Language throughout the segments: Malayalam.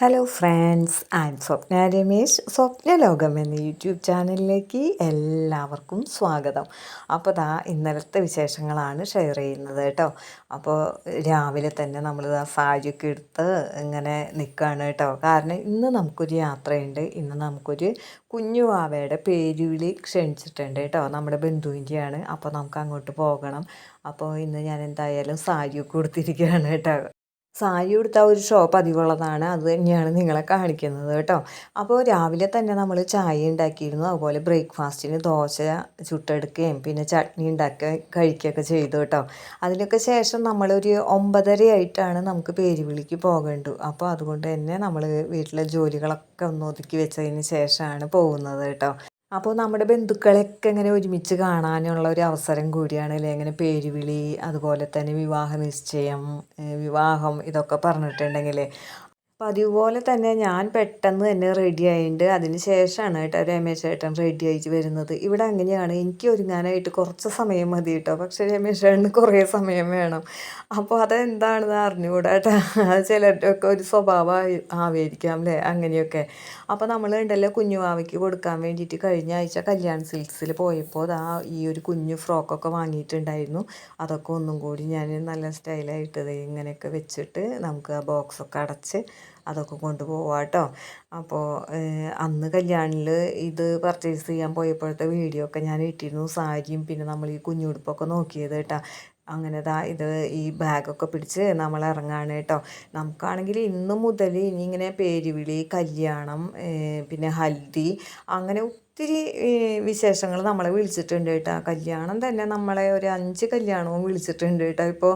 Hello friends I'm Swapna Ramesh Swapna ലോകം എന്ന യൂട്യൂബ് ചാനലിലേക്ക് എല്ലാവർക്കും സ്വാഗതം. അപ്പോൾ ദാ ഇന്നലത്തെ വിശേഷങ്ങളാണ് ഷെയർ ചെയ്യുന്നത് കേട്ടോ. അപ്പോൾ രാവിലെ തന്നെ നമ്മൾ ആ സാരിയൊക്കെ എടുത്ത് ഇങ്ങനെ നിൽക്കുകയാണ് കേട്ടോ. കാരണം ഇന്ന് നമുക്കൊരു യാത്രയുണ്ട്. ഇന്ന് നമുക്കൊരു കുഞ്ഞു വാവയുടെ പേരുവിളി ക്ഷണിച്ചിട്ടുണ്ട് കേട്ടോ. നമ്മുടെ ബന്ധുവിന്റെയാണ്. അപ്പോൾ നമുക്ക് അങ്ങോട്ട് പോകണം. അപ്പോൾ ഇന്ന് ഞാൻ എന്തായാലും സാരിയൊക്കെ കൊടുത്തിരിക്കുകയാണ് കേട്ടോ. സാരി ഉടുത്ത ഒരു ഷോ പതിവുള്ളതാണ് അത് തന്നെയാണ് നിങ്ങളെ കാണിക്കുന്നത് കേട്ടോ. അപ്പോൾ രാവിലെ തന്നെ നമ്മൾ ചായ ഉണ്ടാക്കിയിരുന്നു. അതുപോലെ ബ്രേക്ക്ഫാസ്റ്റിന് ദോശ ചുട്ടെടുക്കുകയും പിന്നെ ചട്നി ഉണ്ടാക്കുക കഴിക്കുകയൊക്കെ ചെയ്തു കേട്ടോ. അതിനൊക്കെ ശേഷം നമ്മളൊരു ഒമ്പതര ആയിട്ടാണ് നമുക്ക് പേരുവിളിക്ക് പോകേണ്ടത്. അപ്പോൾ അതുകൊണ്ട് തന്നെ നമ്മൾ വീട്ടിലെ ജോലികളൊക്കെ ഒന്ന് ഒതുക്കി വെച്ചതിന് ശേഷമാണ് പോകുന്നത് കേട്ടോ. അപ്പോൾ നമ്മുടെ ബന്ധുക്കളെയൊക്കെ ഇങ്ങനെ ഒരുമിച്ച് കാണാനുള്ള ഒരു അവസരം കൂടിയാണ് അല്ലേ? ഇങ്ങനെ പേരുവിളി അതുപോലെ തന്നെ വിവാഹ നിശ്ചയം വിവാഹം ഇതൊക്കെ പറഞ്ഞിട്ടുണ്ടെങ്കിൽ പതിവ് പോലെ തന്നെ ഞാൻ പെട്ടെന്ന് തന്നെ റെഡി ആയിട്ടുണ്ട് അതിന് ശേഷമാണ് കേട്ടോ രമേശ് ചേട്ടൻ റെഡി ആയിട്ട് വരുന്നത്. ഇവിടെ അങ്ങനെയാണ്. എനിക്ക് ഒരുങ്ങാനായിട്ട് കുറച്ച് സമയം മതി കേട്ടോ. പക്ഷേ രമേശ് ചേട്ടന് കുറേ സമയം വേണം. അപ്പോൾ അതെന്താണെന്ന് അറിഞ്ഞുകൂടാ കേട്ടോ ചിലരുടെയൊക്കെ ഒരു സ്വഭാവം ആവേരിക്കാം അല്ലേ അങ്ങനെയൊക്കെ. അപ്പോൾ നമ്മൾ ഉണ്ടല്ലോ കുഞ്ഞുവാവയ്ക്ക് കൊടുക്കാൻ വേണ്ടിയിട്ട് കഴിഞ്ഞ ആഴ്ച കല്യാൺ സിൽക്സിൽ പോയപ്പോൾ ആ ഈ ഒരു കുഞ്ഞു ഫ്രോക്കൊക്കെ വാങ്ങിയിട്ടുണ്ടായിരുന്നു. അതൊക്കെ ഒന്നും കൂടി ഞാൻ നല്ല സ്റ്റൈലായിട്ട് ഇങ്ങനെയൊക്കെ വെച്ചിട്ട് നമുക്ക് ആ ബോക്സൊക്കെ അടച്ച് അതൊക്കെ കൊണ്ടുപോവാം കേട്ടോ അപ്പോൾ അന്ന് കല്യാണിൽ ഇത് പർച്ചേസ് ചെയ്യാൻ പോയപ്പോഴത്തെ വീഡിയോ ഒക്കെ ഞാൻ ഇട്ടിരുന്നു. സാരിയും പിന്നെ നമ്മൾ ഈ കുഞ്ഞുടുപ്പൊക്കെ നോക്കിയത് കേട്ടോ അങ്ങനെ ദാ ഇത് ഈ ബാഗൊക്കെ പിടിച്ച് നമ്മൾ ഇറങ്ങാണ് കേട്ടോ നമുക്കാണെങ്കിൽ ഇന്ന് മുതൽ ഇനി ഇങ്ങനെ പേരുവിളി കല്യാണം പിന്നെ ഹൽദി അങ്ങനെ ഒത്തിരി വിശേഷങ്ങൾ നമ്മളെ വിളിച്ചിട്ടുണ്ട് കേട്ടോ. കല്യാണം തന്നെ നമ്മളെ ഒരു അഞ്ച് കല്യാണവും വിളിച്ചിട്ടുണ്ട് കേട്ടോ. ഇപ്പോൾ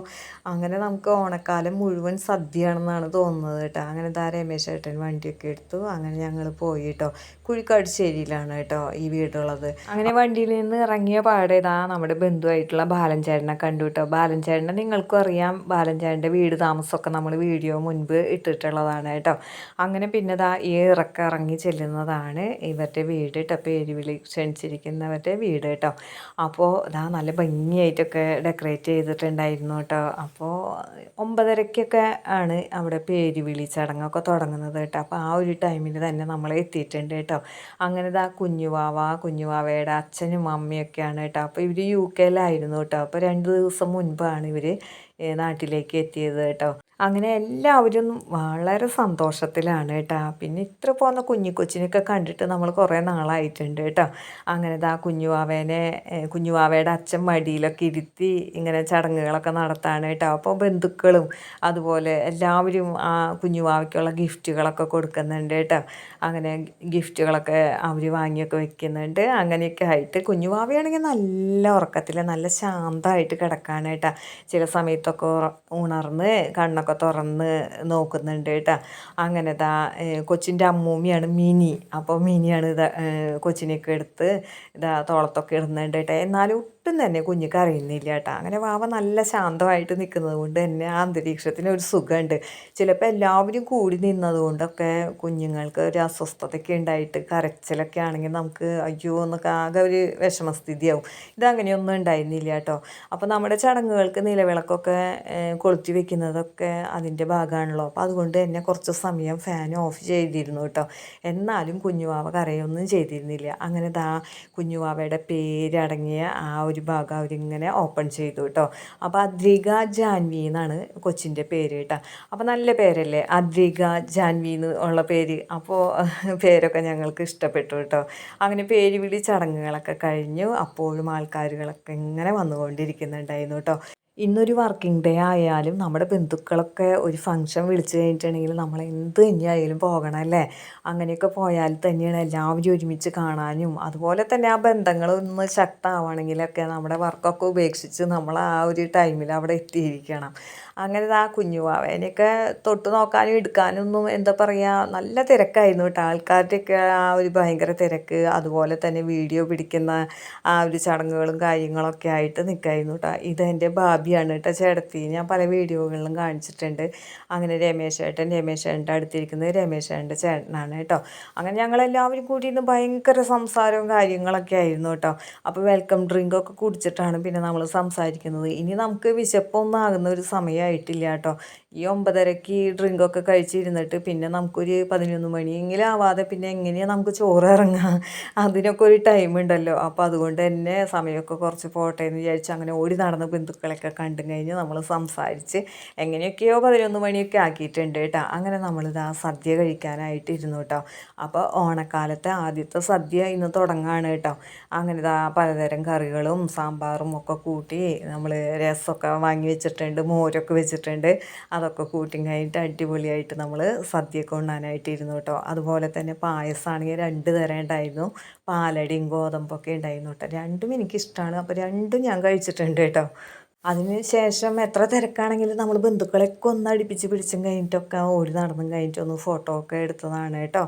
അങ്ങനെ നമുക്ക് ഓണക്കാലം മുഴുവൻ സദ്യയാണെന്നാണ് തോന്നുന്നത് കേട്ടോ. അങ്ങനെ ദാ രമേശ് ഏട്ടൻ വണ്ടിയൊക്കെ എടുത്തു. അങ്ങനെ ഞങ്ങൾ പോയി കേട്ടോ. കുഴിക്കാട്ടുശ്ശേരിയിലാണ് കേട്ടോ ഈ വീടുള്ളത്. അങ്ങനെ വണ്ടിയിൽ നിന്ന് ഇറങ്ങിയ പാടെ ഇതാ നമ്മുടെ ബന്ധുവായിട്ടുള്ള ബാലൻചേട്ടനെ കണ്ടു കേട്ടോ. ബാലൻചേട്ടനെ നിങ്ങൾക്കും അറിയാം. ബാലൻചേട്ടന്റെ വീട് താമസമൊക്കെ നമ്മൾ വീഡിയോ മുൻപ് ഇട്ടിട്ടുള്ളതാണ് കേട്ടോ. അങ്ങനെ പിന്നെ ദാ ഈ ഇറക്ക ഇറങ്ങി ചെല്ലുന്നതാണ് ഇവരുടെ വീട് കേട്ടോ. പേര് വിളി ക്ഷണിച്ചിരിക്കുന്നവരുടെ വീട് കേട്ടോ. അപ്പോൾ ഇതാ നല്ല ഭംഗിയായിട്ടൊക്കെ ഡെക്കറേറ്റ് ചെയ്തിട്ടുണ്ടായിരുന്നു കേട്ടോ. അപ്പോൾ ഒമ്പതരയ്ക്കൊക്കെ ആണ് അവിടെ പേര് വിളി ചടങ്ങൊക്കെ തുടങ്ങുന്നത് കേട്ടോ. അപ്പോൾ ആ ഒരു ടൈമിൽ തന്നെ നമ്മൾ എത്തിയിട്ടുണ്ട് കേട്ടോ. അങ്ങനെ ഇതാ കുഞ്ഞുവാവ കുഞ്ഞുവാവയുടെ അച്ഛനും അമ്മയൊക്കെയാണ് കേട്ടോ. അപ്പോൾ ഇവർ യു കെയിലായിരുന്നു കേട്ടോ. അപ്പോൾ രണ്ട് ദിവസം മുൻപാണ് ഇവർ നാട്ടിലേക്ക് എത്തിയത് കേട്ടോ. അങ്ങനെ എല്ലാവരും വളരെ സന്തോഷത്തിലാണ് കേട്ടോ. പിന്നെ ഇത്ര പോകുന്ന കുഞ്ഞു കണ്ടിട്ട് നമ്മൾ കുറേ നാളായിട്ടുണ്ട് കേട്ടോ. അങ്ങനെ ഇതാ കുഞ്ഞുവാവേനെ കുഞ്ഞുവാവയുടെ അച്ഛൻ മടിയിലൊക്കെ ഇരുത്തി ഇങ്ങനെ ചടങ്ങുകളൊക്കെ നടത്താണ് കേട്ടോ. അപ്പോൾ ബന്ധുക്കളും അതുപോലെ എല്ലാവരും ആ കുഞ്ഞുവാവയ്ക്കുള്ള ഗിഫ്റ്റുകളൊക്കെ കൊടുക്കുന്നുണ്ട് കേട്ടോ. അങ്ങനെ ഗിഫ്റ്റുകളൊക്കെ അവർ വാങ്ങിയൊക്കെ വെക്കുന്നുണ്ട്. അങ്ങനെയൊക്കെ ആയിട്ട് കുഞ്ഞുവാവയാണെങ്കിൽ നല്ല ഉറക്കത്തിൽ നല്ല ശാന്തമായിട്ട് കിടക്കാണ് കേട്ടോ. ചില സമയത്തൊക്കെ ഉണർന്ന് കണ്ണൊക്കെ തുറന്ന് നോക്കുന്നുണ്ട് കേട്ടോ. അങ്ങനെ ദാ കൊച്ചിന്റെ അമ്മൂമ്മയാണ് മിനി. അപ്പോൾ മിനിയാണ് ഇതാ കൊച്ചിനെയൊക്കെ എടുത്ത് ഇതാ തോളത്തൊക്കെ ഇടുന്നുണ്ട് കേട്ടോ. എന്നാലും ഒട്ടും തന്നെ കുഞ്ഞുക്ക് അറിയുന്നില്ല കേട്ടോ. അങ്ങനെ വാവ നല്ല ശാന്തമായിട്ട് നിൽക്കുന്നത് കൊണ്ട് തന്നെ ആ അന്തരീക്ഷത്തിന് ഒരു സുഖമുണ്ട്. ചിലപ്പോൾ എല്ലാവരും കൂടി നിന്നത് കൊണ്ടൊക്കെ കുഞ്ഞുങ്ങൾക്ക് ഒരു അസ്വസ്ഥതയൊക്കെ ഉണ്ടായിട്ട് കരച്ചിലൊക്കെ ആണെങ്കിൽ നമുക്ക് അയ്യോ എന്നൊക്കെ ആകെ ഒരു വിഷമസ്ഥിതിയാവും. ഇതങ്ങനെയൊന്നും ഉണ്ടായിരുന്നില്ല കേട്ടോ. അപ്പോൾ നമ്മുടെ ചടങ്ങുകൾക്ക് നിലവിളക്കൊക്കെ കൊളുത്തി വെക്കുന്നതൊക്കെ അതിന്റെ ഭാഗമാണല്ലോ. അപ്പോൾ അതുകൊണ്ട് തന്നെ കുറച്ച് സമയം ഫാൻ ഓഫ് ചെയ്തിരുന്നു കേട്ടോ. എന്നാലും കുഞ്ഞുവാവ കരയൊന്നും ചെയ്തിരുന്നില്ല. അങ്ങനെ ദാ കുഞ്ഞുവാവയുടെ പേരടങ്ങിയ ആ ഒരു ഭാഗം അവരിങ്ങനെ ഓപ്പൺ ചെയ്തു കേട്ടോ അപ്പോൾ അദ്രിക ജാൻവി എന്നാണ് കൊച്ചിന്റെ പേര് കേട്ടോ അപ്പോൾ നല്ല പേരല്ലേ? അദ്രിക ജാൻവി എന്ന് ഉള്ള പേര്. അപ്പോൾ പേരൊക്കെ ഞങ്ങൾക്ക് ഇഷ്ടപ്പെട്ടു കേട്ടോ അങ്ങനെ പേര് വിളി ചടങ്ങുകളൊക്കെ കഴിഞ്ഞു. അപ്പോഴും ആൾക്കാരുകളൊക്കെ ഇങ്ങനെ വന്നുകൊണ്ടിരിക്കുന്നുണ്ടായിരുന്നു കേട്ടോ ഇന്നൊരു വർക്കിംഗ് ഡേ ആയാലും നമ്മുടെ ബന്ധുക്കളൊക്കെ ഒരു ഫംഗ്ഷൻ വിളിച്ചു കഴിഞ്ഞിട്ടുണ്ടെങ്കിൽ നമ്മൾ എന്ത് തന്നെയായാലും പോകണം അല്ലേ? അങ്ങനെയൊക്കെ പോയാൽ തന്നെയാണ് എല്ലാവരും ഒരുമിച്ച് കാണാനും അതുപോലെ തന്നെ ആ ബന്ധങ്ങൾ ഒന്ന് ശക്തമാവണമെങ്കിലൊക്കെ നമ്മുടെ വർക്കൊക്കെ ഉപേക്ഷിച്ച് നമ്മൾ ആ ഒരു ടൈമിൽ അവിടെ എത്തിയിരിക്കണം. അങ്ങനെ ആ കുഞ്ഞുവാവേനെയൊക്കെ തൊട്ട് നോക്കാനും എടുക്കാനൊന്നും എന്താ പറയുക നല്ല തിരക്കായിരുന്നു കേട്ടോ. ആൾക്കാരുടെയൊക്കെ ആ ഒരു ഭയങ്കര തിരക്ക് അതുപോലെ തന്നെ വീഡിയോ പിടിക്കുന്ന ആ ഒരു ചടങ്ങുകളും കാര്യങ്ങളൊക്കെ ആയിട്ട് നിൽക്കായിരുന്നു കേട്ടോ. ഇത് എന്റെ ഭാബിയാണ് കേട്ടോ ചേട്ടത്തി. ഞാൻ പല വീഡിയോകളിലും കാണിച്ചിട്ടുണ്ട്. അങ്ങനെ രമേശ് ചേട്ടൻ രമേശ് ചേട്ടന്റെ അടുത്തിരിക്കുന്നത് രമേശ് ചേട്ടന്റെ ചേട്ടനാണ് കേട്ടോ. അങ്ങനെ ഞങ്ങളെല്ലാവരും കൂടി ഇന്ന് ഭയങ്കര സംസാരവും കാര്യങ്ങളൊക്കെ ആയിരുന്നു കേട്ടോ. അപ്പോൾ വെൽക്കം ഡ്രിങ്കൊക്കെ കുടിച്ചിട്ടാണ് പിന്നെ നമ്മൾ സംസാരിക്കുന്നത്. ഇനി നമുക്ക് വിശപ്പൊന്നും ആകുന്ന ഒരു സമയമായിട്ടില്ല കേട്ടോ. ഈ ഒമ്പതരക്ക് ഡ്രിങ്കൊക്കെ കഴിച്ചിരുന്നിട്ട് പിന്നെ നമുക്കൊരു പതിനൊന്ന് മണിയെങ്കിലും ആവാതെ പിന്നെ എങ്ങനെയാണ് നമുക്ക് ചോറ് ഇറങ്ങുക അതിനൊക്കെ ഒരു ടൈം ഉണ്ടല്ലോ. അപ്പോൾ അതുകൊണ്ട് തന്നെ സമയമൊക്കെ കുറച്ച് പോട്ടെ എന്ന് വിചാരിച്ച് അങ്ങനെ ഓടി നടന്ന് ബന്ധുക്കളൊക്കെ കണ്ടു കഴിഞ്ഞ് നമ്മൾ സംസാരിച്ച് എങ്ങനെയൊക്കെയോ പതിനൊന്ന് മണിയൊക്കെ ആക്കിയിട്ടുണ്ട് കേട്ടോ. അങ്ങനെ നമ്മളിതാ സദ്യ കഴിക്കാനായിട്ട് ഇരുന്നു കേട്ടോ. അപ്പോൾ ഓണക്കാലത്തെ ആദ്യത്തെ സദ്യ ഇന്ന് തുടങ്ങുകയാണ് കേട്ടോ. അങ്ങനെ ഇതാ പലതരം കറികളും സാമ്പാറും ഒക്കെ കൂട്ടി നമ്മൾ രസമൊക്കെ വാങ്ങി വെച്ചിട്ടുണ്ട് മോരൊക്കെ വെച്ചിട്ടുണ്ട്. അതൊക്കെ കൂട്ടി കഴിഞ്ഞിട്ട് അടിപൊളിയായിട്ട് നമ്മൾ സദ്യയൊക്കെ കൊണ്ടാനായിട്ട് ഇരുന്നു കേട്ടോ. അതുപോലെ തന്നെ പായസമാണെങ്കിൽ രണ്ട് തരം ഉണ്ടായിരുന്നു. പാലടിയും ഗോതമ്പൊക്കെ ഉണ്ടായിരുന്നു കേട്ടോ. രണ്ടും എനിക്കിഷ്ടമാണ് അപ്പോൾ രണ്ടും ഞാൻ കഴിച്ചിട്ടുണ്ട് കേട്ടോ. അതിന് ശേഷം എത്ര തിരക്കാണെങ്കിലും നമ്മൾ ബന്ധുക്കളെയൊക്കെ ഒന്ന് അടുപ്പിച്ച് പിടിച്ചും കഴിഞ്ഞിട്ടൊക്കെ ഓടി നടന്നും കഴിഞ്ഞിട്ട് ഒന്ന് ഫോട്ടോ ഒക്കെ എടുത്തതാണ് കേട്ടോ.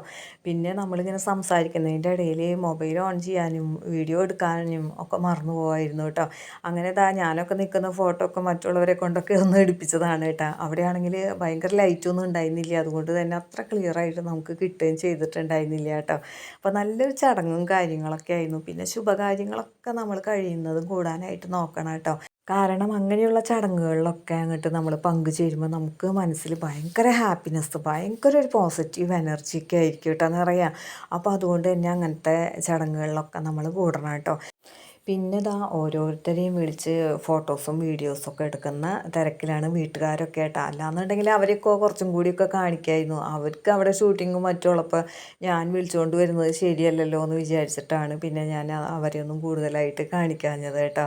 പിന്നെ നമ്മളിങ്ങനെ സംസാരിക്കുന്നതിന്റെ ഇടയിൽ മൊബൈൽ ഓൺ ചെയ്യാനും വീഡിയോ എടുക്കാനും ഒക്കെ മറന്നു പോകായിരുന്നു കേട്ടോ. അങ്ങനെ ഇതാ ഞാനൊക്കെ നിൽക്കുന്ന ഫോട്ടോ ഒക്കെ മറ്റുള്ളവരെ കൊണ്ടൊക്കെ ഒന്ന് എടുപ്പിച്ചതാണ് കേട്ടോ. അവിടെയാണെങ്കിൽ ഭയങ്കര ലൈറ്റൊന്നും ഉണ്ടായിരുന്നില്ല. അതുകൊണ്ട് തന്നെ അത്ര ക്ലിയറായിട്ട് നമുക്ക് കിട്ടുകയും ചെയ്തിട്ടുണ്ടായിരുന്നില്ല കേട്ടോ. അപ്പോൾ നല്ലൊരു ചടങ്ങും കാര്യങ്ങളൊക്കെ ആയിരുന്നു. പിന്നെ ശുഭകാര്യങ്ങളൊക്കെ നമ്മൾ കഴിയുന്നതും കൂടാനായിട്ട് നോക്കണം കേട്ടോ. കാരണം അങ്ങനെയുള്ള ചടങ്ങുകളിലൊക്കെ അങ്ങോട്ട് നമ്മൾ പങ്കുചേരുമ്പോൾ നമുക്ക് മനസ്സിൽ ഭയങ്കര ഹാപ്പിനെസ് ഭയങ്കര ഒരു പോസിറ്റീവ് എനർജിയൊക്കെ ആയിരിക്കും കേട്ടോ എന്നറിയാം അപ്പോൾ അതുകൊണ്ട് തന്നെ അങ്ങനത്തെ ചടങ്ങുകളിലൊക്കെ നമ്മൾ കൂടണം കേട്ടോ. പിന്നെ ഇതാ ഓരോരുത്തരെയും വിളിച്ച് ഫോട്ടോസും വീഡിയോസും ഒക്കെ എടുക്കുന്ന തിരക്കിലാണ് വീട്ടുകാരൊക്കെ ആയിട്ട് അല്ലാന്നുണ്ടെങ്കിൽ അവരെയൊക്കെ കുറച്ചും കൂടിയൊക്കെ കാണിക്കായിരുന്നു. അവർക്ക് അവിടെ ഷൂട്ടിങ്ങും മറ്റുള്ളപ്പോൾ ഞാൻ വിളിച്ചുകൊണ്ട് വരുന്നത് ശരിയല്ലല്ലോ എന്ന് വിചാരിച്ചിട്ടാണ് പിന്നെ ഞാൻ അവരെയൊന്നും കൂടുതലായിട്ട് കാണിക്കാഞ്ഞത് കേട്ടോ.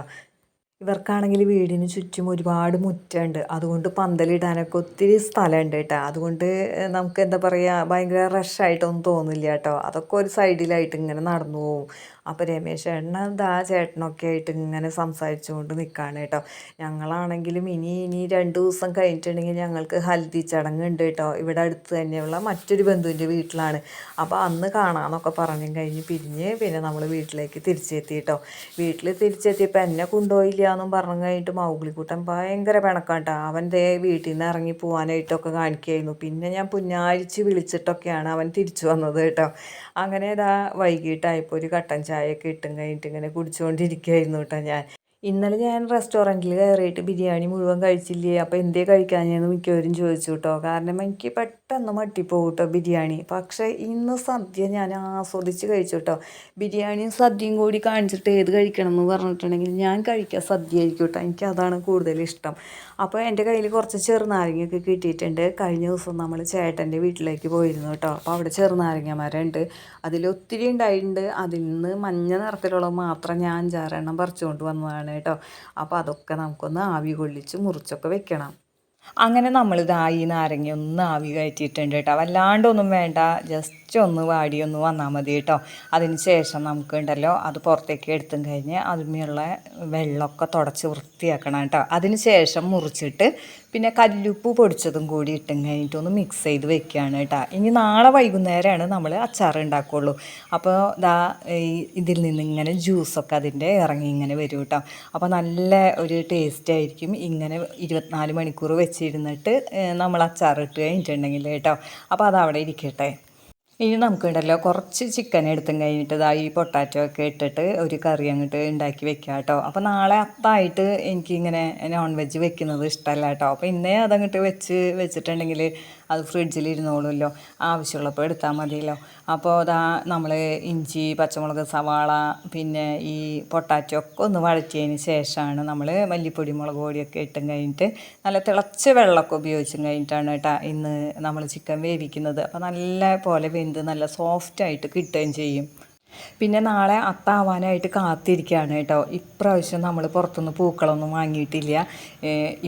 ഇവർക്കാണെങ്കിൽ വീടിന് ചുറ്റും ഒരുപാട് മുറ്റമുണ്ട്. അതുകൊണ്ട് പന്തലിടാനൊക്കെ ഒത്തിരി സ്ഥലമുണ്ട് കേട്ടോ. അതുകൊണ്ട് നമുക്ക് എന്താ പറയുക ഭയങ്കര റഷായിട്ടൊന്നും തോന്നില്ല കേട്ടോ. അതൊക്കെ ഒരു സൈഡിലായിട്ട് ഇങ്ങനെ നടന്നു പോകും അപ്പോൾ രമേശ് ചേട്ടൻ എന്താ ചേട്ടനൊക്കെ ആയിട്ട് ഇങ്ങനെ സംസാരിച്ചുകൊണ്ട് നിൽക്കുകയാണ് കേട്ടോ. ഞങ്ങളാണെങ്കിലും ഇനി ഇനി രണ്ട് ദിവസം കഴിഞ്ഞിട്ടുണ്ടെങ്കിൽ ഞങ്ങൾക്ക് ഹൽദി ചടങ്ങുണ്ട് കേട്ടോ. ഇവിടെ അടുത്ത് തന്നെയുള്ള മറ്റൊരു ബന്ധുവിന്റെ വീട്ടിലാണ്. അപ്പോൾ അന്ന് കാണാമെന്നൊക്കെ പറഞ്ഞു കഴിഞ്ഞ് പിരിഞ്ഞ് പിന്നെ നമ്മൾ വീട്ടിലേക്ക് തിരിച്ചെത്തി കേട്ടോ. വീട്ടിൽ തിരിച്ചെത്തിയപ്പോൾ എന്നെ കൊണ്ടുപോയില്ല എന്നും പറഞ്ഞു കഴിഞ്ഞിട്ട് മൗഗ്ലിക്കൂട്ടൻ ഭയങ്കര പിണക്കാട്ടോ അവൻ ദേ വീട്ടിൽ നിന്ന് ഇറങ്ങി പോകാനായിട്ടൊക്കെ കാണിക്കുകയായിരുന്നു പിന്നെ ഞാൻ പുന്നാരിച്ച് വിളിച്ചിട്ടൊക്കെയാണ് അവൻ തിരിച്ചു വന്നത് കേട്ടോ. അങ്ങനെ ഇതാ വൈകിട്ടായപ്പോൾ ഒരു കട്ടൻ ചായയൊക്കെ ഇട്ടും കഴിഞ്ഞിട്ട് ഇങ്ങനെ കുടിച്ചുകൊണ്ടിരിക്കുകയായിരുന്നു കേട്ടോ ഞാൻ. ഇന്നലെ ഞാൻ റെസ്റ്റോറന്റിൽ കയറിയിട്ട് ബിരിയാണി മുഴുവൻ കഴിച്ചില്ലേ? അപ്പോൾ എന്തേ കഴിക്കാഞ്ഞെന്ന് മിക്കവരും ചോദിച്ചു കേട്ടോ. കാരണം എനിക്ക് പെട്ടെന്ന് മട്ടിപ്പോകും കേട്ടോ ബിരിയാണി. പക്ഷേ ഇന്ന് സദ്യ ഞാൻ ആസ്വദിച്ച് കഴിച്ചു കേട്ടോ. ബിരിയാണിയും സദ്യയും കൂടി കാണിച്ചിട്ട് ഏത് കഴിക്കണം എന്ന് പറഞ്ഞിട്ടുണ്ടെങ്കിൽ ഞാൻ കഴിക്കുക സദ്യ ആയിരിക്കും കേട്ടോ. എനിക്ക് അതാണ് കൂടുതൽ ഇഷ്ടം. അപ്പോൾ എന്റെ കയ്യിൽ കുറച്ച് ചെറുനാരങ്ങയൊക്കെ കിട്ടിയിട്ടുണ്ട്. കഴിഞ്ഞ ദിവസം നമ്മൾ ചേട്ടന്റെ വീട്ടിലേക്ക് പോയിരുന്നു കേട്ടോ. അപ്പോൾ അവിടെ ചെറുനാരങ്ങ മരമുണ്ട്. അതിൽ ഒത്തിരി ഉണ്ടായിട്ടുണ്ട്. അതിൽ നിന്ന് മഞ്ഞ നിറത്തിലുള്ളത് മാത്രം ഞാൻ അഞ്ചാറെണ്ണം പറിച്ചുകൊണ്ട് വന്നതാണ് കേട്ടോ. അപ്പോൾ അതൊക്കെ നമുക്കൊന്ന് ആവി കൊള്ളിച്ച് മുറിച്ചൊക്കെ വെക്കണം. അങ്ങനെ നമ്മളിതാ ഈ നാരങ്ങ ഒന്ന് ആവി കയറ്റിയിട്ടുണ്ട് കേട്ടോ. വല്ലാണ്ടൊന്നും വേണ്ട. ജസ്റ്റ് ഒന്ന് വാടിയൊന്ന് വന്നാൽ മതി കേട്ടോ. അതിന് ശേഷം നമുക്ക് ഉണ്ടല്ലോ അത് പുറത്തേക്ക് എടുത്തും കഴിഞ്ഞ് അതിന്മേലുള്ള വെള്ളമൊക്കെ തുടച്ച് വൃത്തിയാക്കണം കേട്ടോ. അതിന് ശേഷം മുറിച്ചിട്ട് പിന്നെ കല്ലുപ്പ് പൊടിച്ചതും കൂടി ഇട്ടും കഴിഞ്ഞിട്ട് ഒന്ന് മിക്സ് ചെയ്ത് വെക്കുകയാണ് കേട്ടോ. ഇനി നാളെ വൈകുന്നേരമാണ് നമ്മൾ അച്ചാർ ഉണ്ടാക്കുകയുള്ളൂ അപ്പോൾ ദാ ഇതിൽ നിന്ന് ഇങ്ങനെ ജ്യൂസൊക്കെ അതിന്റെ ഇറങ്ങി ഇങ്ങനെ വരും കേട്ടോ. അപ്പോൾ നല്ല ഒരു ടേസ്റ്റ് ആയിരിക്കും ഇങ്ങനെ ഇരുപത്തിനാല് മണിക്കൂർ വെച്ചിരുന്നിട്ട് നമ്മൾ അച്ചാർ ഇട്ട് കഴിഞ്ഞിട്ടുണ്ടെങ്കിൽ കേട്ടോ. അപ്പോൾ അതവിടെ ഇരിക്കട്ടെ. ഇനി നമുക്കുണ്ടല്ലോ കുറച്ച് ചിക്കൻ എടുത്തും കഴിഞ്ഞിട്ട് ഇതാ ഈ പൊട്ടാറ്റോ ഒക്കെ ഇട്ടിട്ട് ഒരു കറി അങ്ങോട്ട് ഉണ്ടാക്കി വെക്കാം കേട്ടോ അപ്പോൾ നാളെ അത്തായിട്ട് എനിക്കിങ്ങനെ നോൺ വെജ് വെക്കുന്നത് ഇഷ്ടമല്ല കേട്ടോ അപ്പോൾ ഇന്നേ അതങ്ങോട്ട് വെച്ച് വെച്ചിട്ടുണ്ടെങ്കിൽ അത് ഫ്രിഡ്ജിൽ ഇരുന്നോളുമല്ലോ ആവശ്യമുള്ളപ്പോൾ എടുത്താൽ മതിയല്ലോ. അപ്പോൾ അതാ നമ്മൾ ഇഞ്ചി പച്ചമുളക് സവാള പിന്നെ ഈ പൊട്ടാറ്റോ ഒക്കെ ഒന്ന് വഴറ്റിയതിന് ശേഷമാണ് നമ്മൾ മല്ലിപ്പൊടി മുളക് പൊടിയൊക്കെ ഇട്ടും കഴിഞ്ഞിട്ട് നല്ല തിളച്ച വെള്ളമൊക്കെ ഉപയോഗിച്ചും കഴിഞ്ഞിട്ടാണ് കേട്ടോ ഇന്ന് നമ്മൾ ചിക്കൻ വേവിക്കുന്നത്. അപ്പോൾ നല്ല പോലെ വെന്ത് നല്ല സോഫ്റ്റായിട്ട് കിട്ടുകയും ചെയ്യും. പിന്നെ നാളെ അത്താവാനായിട്ട് കാത്തിരിക്കുകയാണ് കേട്ടോ. ഇപ്രാവശ്യം നമ്മൾ പുറത്തുനിന്ന് പൂക്കളൊന്നും വാങ്ങിയിട്ടില്ല.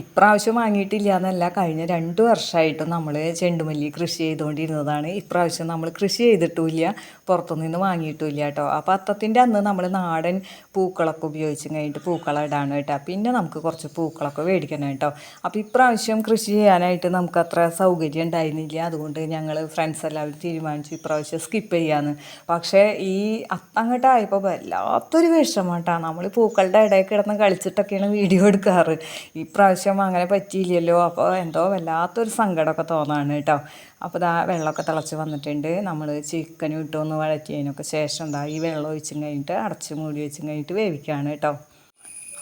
ഇപ്രാവശ്യം വാങ്ങിയിട്ടില്ല എന്നല്ല കഴിഞ്ഞ രണ്ട് വർഷമായിട്ട് നമ്മൾ ചെണ്ടുമല്ലി കൃഷി ചെയ്തുകൊണ്ടിരുന്നതാണ്. ഇപ്രാവശ്യം നമ്മൾ കൃഷി ചെയ്തിട്ടുമില്ല. പുറത്തുനിന്ന് വാങ്ങിയിട്ടില്ല കേട്ടോ. അപ്പോൾ അത്തത്തിന്റെ അന്ന് നമ്മൾ നാടൻ പൂക്കളൊക്കെ ഉപയോഗിച്ച് കഴിഞ്ഞിട്ട് പൂക്കളം ഇടാണ് കേട്ടോ. പിന്നെ നമുക്ക് കുറച്ച് പൂക്കളൊക്കെ മേടിക്കണം കേട്ടോ. അപ്പോൾ ഇപ്രാവശ്യം കൃഷി ചെയ്യാനായിട്ട് നമുക്ക് അത്ര സൗകര്യം ഉണ്ടായിരുന്നില്ല. അതുകൊണ്ട് ഞങ്ങൾ ഫ്രണ്ട്സ് എല്ലാവരും തീരുമാനിച്ചു ഇപ്രാവശ്യം സ്കിപ്പ് ചെയ്യാമെന്ന് പക്ഷേ ഈ അത്തങ്ങട്ടായപ്പോൾ വല്ലാത്തൊരു വിഷമം നമ്മൾ പൂക്കളുടെ ഇടയിൽ കിടന്ന് കളിച്ചിട്ടൊക്കെയാണ് വീഡിയോ എടുക്കാറ്. ഇപ്രാവശ്യം അങ്ങനെ പറ്റിയില്ലല്ലോ. അപ്പോൾ എന്തോ വല്ലാത്തൊരു സങ്കടമൊക്കെ തോന്നാണ് കേട്ടോ. അപ്പോൾ ഇതാ വെള്ളമൊക്കെ തിളച്ച് വന്നിട്ടുണ്ട്. നമ്മൾ ചിക്കനും ഇട്ടൊന്ന് വഴറ്റിയതിനൊക്കെ ശേഷം എന്താ ഈ വെള്ളം ഒഴിച്ചും കഴിഞ്ഞിട്ട് അടച്ച് മൂടി വെച്ചും കഴിഞ്ഞിട്ട് വേവിക്കുകയാണ് കേട്ടോ.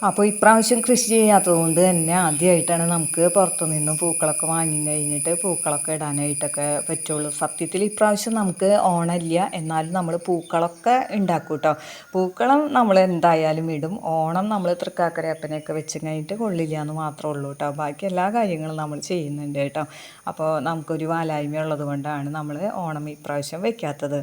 അപ്പോൾ ഇപ്രാവശ്യം കൃഷി ചെയ്യാത്തത് കൊണ്ട് തന്നെ ആദ്യമായിട്ടാണ് നമുക്ക് പുറത്തു നിന്നും പൂക്കളൊക്കെ വാങ്ങി കഴിഞ്ഞിട്ട് പൂക്കളൊക്കെ ഇടാനായിട്ടൊക്കെ പറ്റുള്ളൂ. സത്യത്തിൽ ഇപ്രാവശ്യം നമുക്ക് ഓണമില്ല. എന്നാലും നമ്മൾ പൂക്കളൊക്കെ ഉണ്ടാക്കും കേട്ടോ പൂക്കളം നമ്മൾ എന്തായാലും ഇടും. ഓണം നമ്മൾ തൃക്കാക്കരയപ്പനെയൊക്കെ വെച്ച് കഴിഞ്ഞിട്ട് കൊള്ളില്ല എന്ന് മാത്രമേ ഉള്ളൂ കേട്ടോ ബാക്കി എല്ലാ കാര്യങ്ങളും നമ്മൾ ചെയ്യുന്നുണ്ട് കേട്ടോ അപ്പോൾ നമുക്കൊരു വാലായ്മ ഉള്ളത് കൊണ്ടാണ് നമ്മൾ ഓണം ഇപ്രാവശ്യം വെക്കാത്തത്.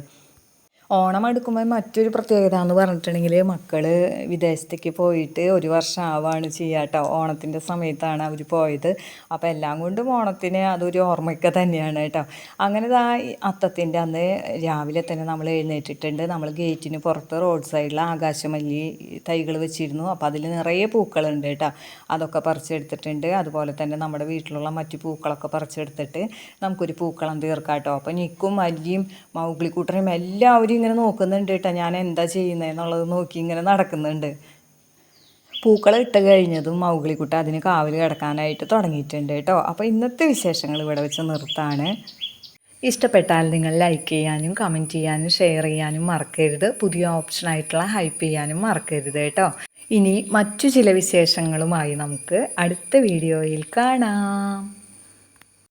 ഓണം എടുക്കുമ്പോൾ മറ്റൊരു പ്രത്യേകത എന്ന് പറഞ്ഞിട്ടുണ്ടെങ്കിൽ മക്കൾ വിദേശത്തേക്ക് പോയിട്ട് ഒരു വർഷം ആവാണ് ചെയ്യാട്ടോ ഓണത്തിന്റെ സമയത്താണ് അവർ പോയത്. അപ്പോൾ എല്ലാം കൊണ്ടും ഓണത്തിന് അതൊരു ഓർമ്മയൊക്കെ തന്നെയാണ് കേട്ടോ. അങ്ങനെ ആ അത്തത്തിന്റെ അന്ന് രാവിലെ തന്നെ നമ്മൾ എഴുന്നേറ്റിട്ടുണ്ട്. നമ്മൾ ഗേറ്റിന് പുറത്ത് റോഡ് സൈഡിൽ ആകാശമല്ലി തൈകൾ വെച്ചിരുന്നു. അപ്പോൾ അതിൽ നിറയെ പൂക്കളുണ്ട് കേട്ടോ. അതൊക്കെ പറിച്ചെടുത്തിട്ടുണ്ട്. അതുപോലെ തന്നെ നമ്മുടെ വീട്ടിലുള്ള മറ്റു പൂക്കളൊക്കെ പറിച്ചെടുത്തിട്ട് നമുക്കൊരു പൂക്കളം തീർക്കാം കേട്ടോ. അപ്പോൾ നിക്കും മല്ലിയും മൗഗ്ലിക്കൂട്ടനും എല്ലാവരും ഇങ്ങനെ നോക്കുന്നുണ്ട് കേട്ടോ ഞാൻ എന്താ ചെയ്യുന്നതെന്നുള്ളത് നോക്കി ഇങ്ങനെ നടക്കുന്നുണ്ട്. പൂക്കൾ ഇട്ട് കഴിഞ്ഞതും മൗഗ്ലിക്കുട്ട അതിന് കാവൽ കിടക്കാനായിട്ട് തുടങ്ങിയിട്ടുണ്ട് കേട്ടോ അപ്പോൾ ഇന്നത്തെ വിശേഷങ്ങൾ ഇവിടെ വെച്ച് നിർത്താണ്. ഇഷ്ടപ്പെട്ടാൽ നിങ്ങൾ ലൈക്ക് ചെയ്യാനും കമന്റ് ചെയ്യാനും ഷെയർ ചെയ്യാനും മറക്കരുത്. പുതിയ ഓപ്ഷനായിട്ടുള്ള ഹൈപ്പ് ചെയ്യാനും മറക്കരുത് കേട്ടോ ഇനി മറ്റു ചില വിശേഷങ്ങളുമായി നമുക്ക് അടുത്ത വീഡിയോയിൽ കാണാം.